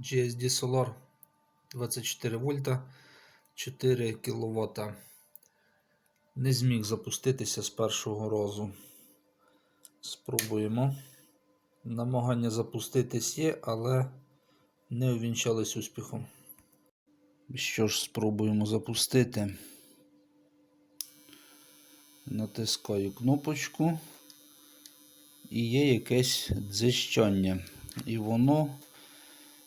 GSD Solar 24 вольта 4 кВт. Не зміг запуститися з першого разу. Спробуємо. Намагання запуститись є, але не увінчались успіхом. Що ж, спробуємо запустити. Натискаю кнопочку. І є якесь дзищання. І воно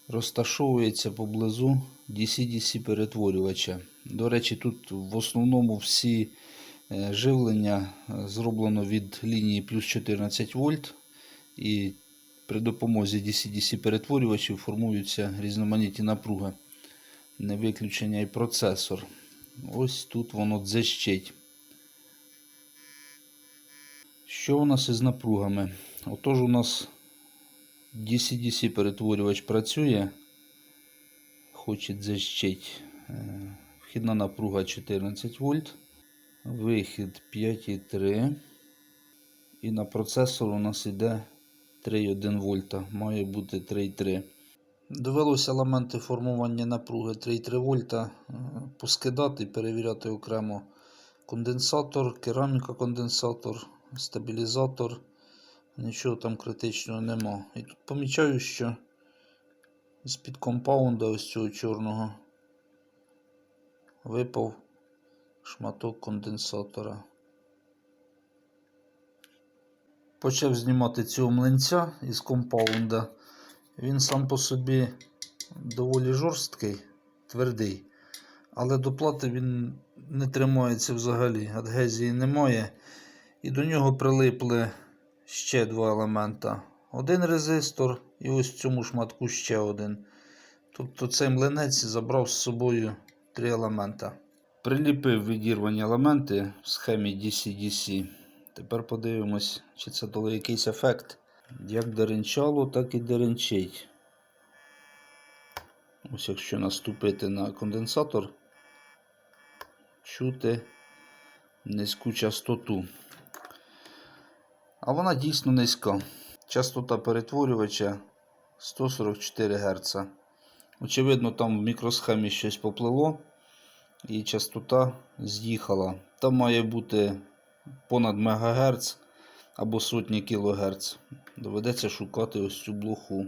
розташовується поблизу DC-DC перетворювача. До речі, тут в основному всі е, живлення е, зроблено від лінії плюс 14 вольт. І при допомозі DC-DC перетворювачів формуються різноманітні напруги. Не виключення і процесор. Ось тут воно дзищить. Що у нас із напругами? Отож, у нас DC-DC перетворювач працює, хоче дзищить. Е, Вхідна напруга 14 вольт, вихід 5,3. І на процесор у нас йде 3,1 вольта, має бути 3,3. Довелося елементи формування напруги 3,3 вольта е, поскидати перевіряти окремо конденсатор, кераміка конденсатор, стабілізатор. Нічого там критичного нема. І тут помічаю, що з-під компаунда ось цього чорного випав шматок конденсатора. Почав знімати цього млинця із компаунда. Він сам по собі доволі жорсткий, твердий, але до плати він не тримається взагалі, адгезії немає. І до нього прилипли ще два елемента. Один резистор і ось в цьому шматку ще один. Тобто цей млинець забрав з собою три елемента. Приліпив відірвані елементи в схемі DC-DC. Тепер подивимось, чи це дало якийсь ефект. Як деренчало, так і деренчить. Ось якщо наступити на конденсатор, чути низьку частоту. А вона дійсно низька. Частота перетворювача 144 Гц. Очевидно, там в мікросхемі щось поплило і частота з'їхала. Там має бути понад МГц або сотні кГц. Доведеться шукати ось цю блоху.